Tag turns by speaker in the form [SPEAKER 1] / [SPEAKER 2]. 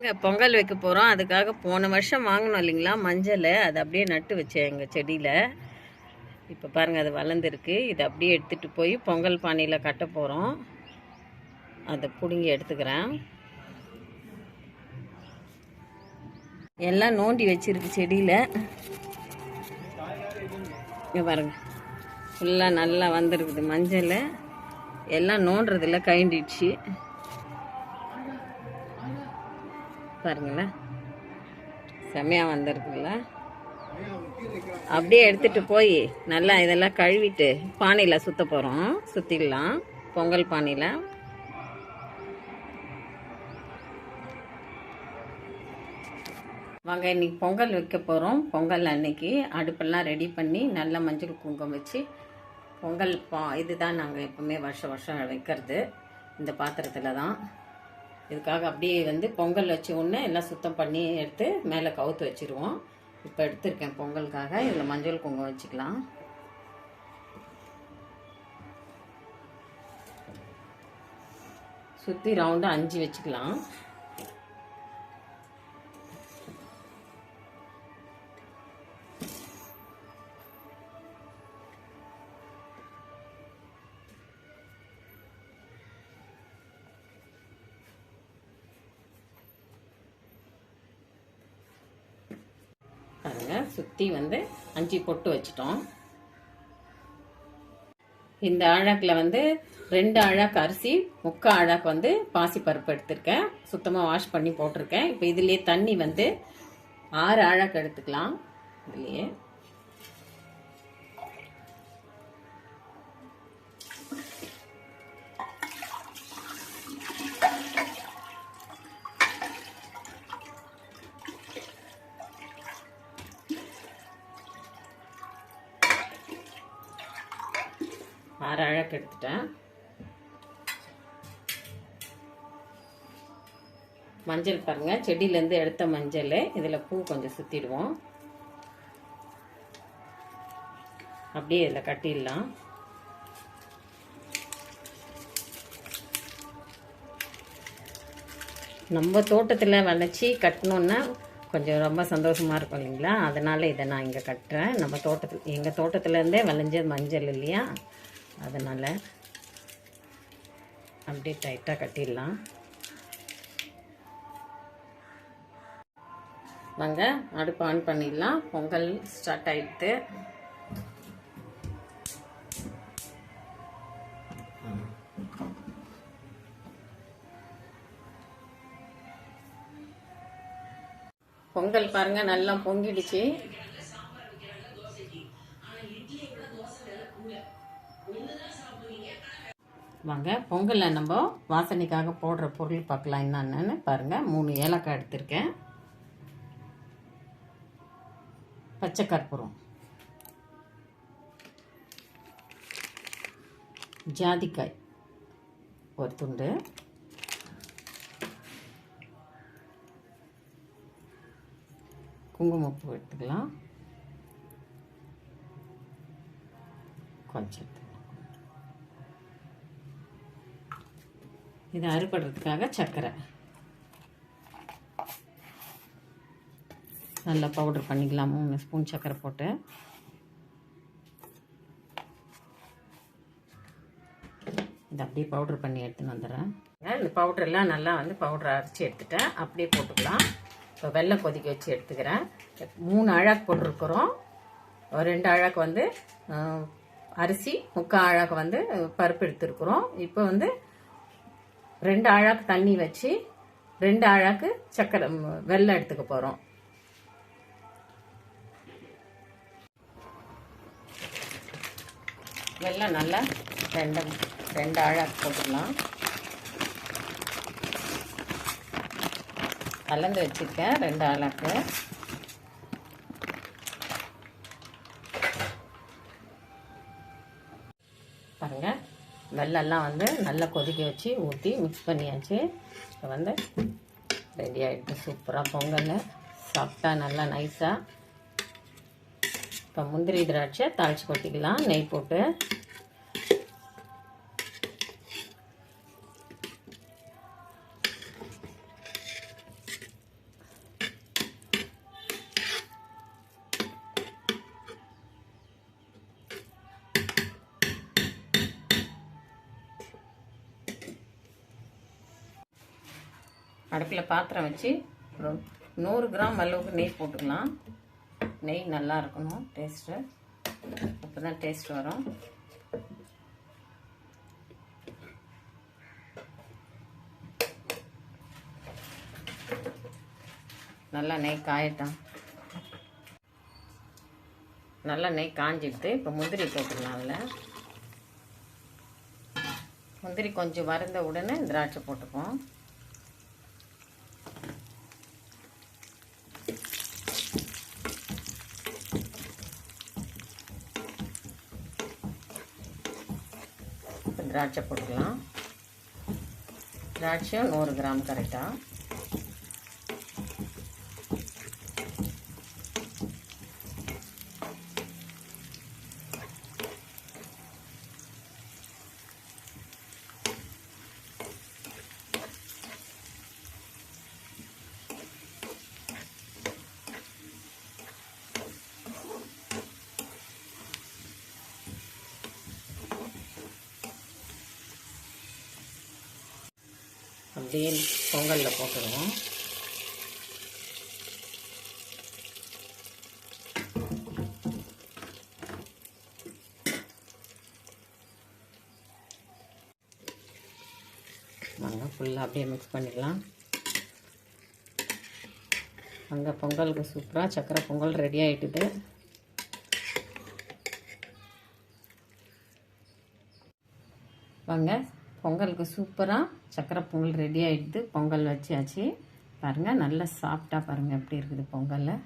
[SPEAKER 1] பொங்கல் வைக்க போகிறோம் அதுக்காக போன வருஷம் வாங்கினோம் இல்லைங்களா மஞ்சள். அதை அப்படியே நட்டு வச்சேன் எங்கள் செடியில். இப்போ பாருங்கள் அது வளர்ந்துருக்கு. இதை அப்படியே எடுத்துகிட்டு போய் பொங்கல் பானையில் கட்ட போகிறோம் அதை பிடுங்கி எடுத்துக்கிறேன். எல்லாம் நோண்டி வச்சிருக்கு செடியில். இங்கே பாருங்க. ஃபுல்லாக நல்லா வந்திருக்குது மஞ்சள். எல்லாம் நோண்டுறதில்ல கைண்டிடுச்சு பாருங்களேன். செம்மையாக வந்திருக்குல்ல. அப்படியே எடுத்துகிட்டு போய் நல்லா இதெல்லாம் கழுவிட்டு பானையில் சுற்ற போகிறோம் சுற்றிடலாம் பொங்கல் பானையில். வாங்க இன்னைக்கு பொங்கல் வைக்க போகிறோம் பொங்கல் அன்னைக்கு அடுப்பெல்லாம் ரெடி பண்ணி நல்லா மஞ்சள் குங்குமம் வச்சு பொங்கல் பா இதுதான் நாங்கள் எப்போவுமே வருஷம் வருஷம் வைக்கிறது. இந்த பாத்திரத்தில் தான் இதுக்காக அப்படியே வந்து பொங்கல் வச்ச உடனே எல்லாம் சுத்தம் பண்ணி எடுத்து மேலே கவுத்து வச்சுருவோம். இப்போ எடுத்திருக்கேன் பொங்கலுக்காக. இதில் மஞ்சள் குங்குமம் வச்சுக்கலாம். சுற்றி ரவுண்டாக அஞ்சு வச்சுக்கலாம். பாருங்க சுற்றி வந்து அஞ்சு பொட்டு வச்சிட்டோம். இந்த அழகில் வந்து ரெண்டு அழகு அரிசி முக்கால் அழகு வந்து பாசி பருப்பு எடுத்திருக்கேன். சுத்தமாக வாஷ் பண்ணி போட்டிருக்கேன். இப்போ இதுலேயே தண்ணி வந்து ஆறு அழகு எடுத்துக்கலாம். இதுலேயே. ஆறு அழகு எடுத்துட்டேன். மஞ்சள் பாருங்க செடியிலேருந்து எடுத்த மஞ்சள். இதில் பூ கொஞ்சம் சுற்றிடுவோம் அப்படியே இதில் கட்டிடலாம். நம்ம தோட்டத்தில் விளைச்சி கட்டணுன்னா கொஞ்சம் ரொம்ப சந்தோஷமாக இருக்கும் இல்லைங்களா? அதனால் இதை நான் இங்கே கட்டுறேன். நம்ம தோட்டத்தில் எங்கள் தோட்டத்துலேருந்தே விளைஞ்ச மஞ்சள் இல்லையா? அதனால் அப்படியே டைட்டாக கட்டிடலாம். வாங்க அடுப்பு ஆன் பண்ணிடலாம். பொங்கல் ஸ்டார்ட் ஆகிட்டு பொங்கல் பாருங்கள் நல்லா பொங்கிடுச்சு. வாங்க பொங்கலில் நம்ம வாசனைக்காக போடுற பொருள் பார்க்கலாம் என்னென்னு பாருங்கள் மூணு ஏலக்காய் எடுத்திருக்கேன். பச்சை கற்பூரம். ஜாதிக்காய். ஒரு துண்டு. குங்குமப்பூ எடுத்துக்கலாம். கொஞ்சம் இது அறுபடுறதுக்காக சர்க்கரை. நல்லா பவுடர் பண்ணிக்கலாம்? மூணு ஸ்பூன் சர்க்கரை போட்டு. இது அப்படியே பவுடர் பண்ணி எடுத்துன்னு வந்துடுறேன். இந்த பவுடரெல்லாம் நல்லா வந்து பவுடர் அரைச்சி எடுத்துட்டேன். அப்படியே போட்டுக்கலாம். இப்போ வெள்ளம் கொதிக்க வச்சு எடுத்துக்கிறேன். மூணு அழகு போட்டிருக்கிறோம். ஒரு ரெண்டு அழகு வந்து அரிசி முக்கால் அழகு வந்து பருப்பு எடுத்துருக்குறோம். இப்போ வந்து ரெண்டு அழாக்கு தண்ணி வச்சு ரெண்டு அழகு சக்கரை வெள்ளம் எடுத்துக்க போகிறோம் வெள்ளம் நல்லா ரெண்டு ரெண்டு அழகு போட்டுக்கலாம். கலந்து வச்சுருக்கேன் ரெண்டு அழகு வெள்ளெல்லாம் வந்து நல்லா கொதிக்க வச்சு ஊற்றி மிக்ஸ் பண்ணியாச்சு. இப்போ வந்து ரெடி ஆகிட்டு சூப்பராக பொங்கல் சாப்பிட்டா நல்லா நைஸாக இப்போ முந்திரி திராட்சை தாளிச்சு கொட்டிக்கலாம். நெய் போட்டு. அடுப்பில் பாத்திரம் வச்சு ஒரு நூறு கிராம் அளவுக்கு நெய் போட்டுக்கலாம். நெய் நல்லா இருக்கணும் டேஸ்ட்டு அப்போ தான் டேஸ்ட் வரும். நல்லா நெய் காயட்டும். நல்லா நெய் காஞ்சிடுது. இப்போ முந்திரி போட்டுக்கலாம் முந்திரி கொஞ்சம் வறுந்த உடனே திராட்சை போட்டுப்போம். இப்போ திராட்சை போட்டுக்கலாம். திராட்சையும் நூறு கிராம் கரெக்டாக அப்படியே பொங்கலில் போட்டுருவோம். வாங்க ஃபுல்லாக அப்படியே மிக்ஸ் பண்ணிடலாம். அங்கே பொங்கலுக்கு சூப்பராக சக்கரை பொங்கல் ரெடி ஆகிட்டுது வாங்க. பொங்கலுக்கு சூப்பராக சக்கரை பொங்கல் ரெடி ஆகிடுது பொங்கல் வச்சாச்சு. பாருங்கள் நல்லா சாஃப்டாக பாருங்கள் எப்படி இருக்குது பொங்கலில்.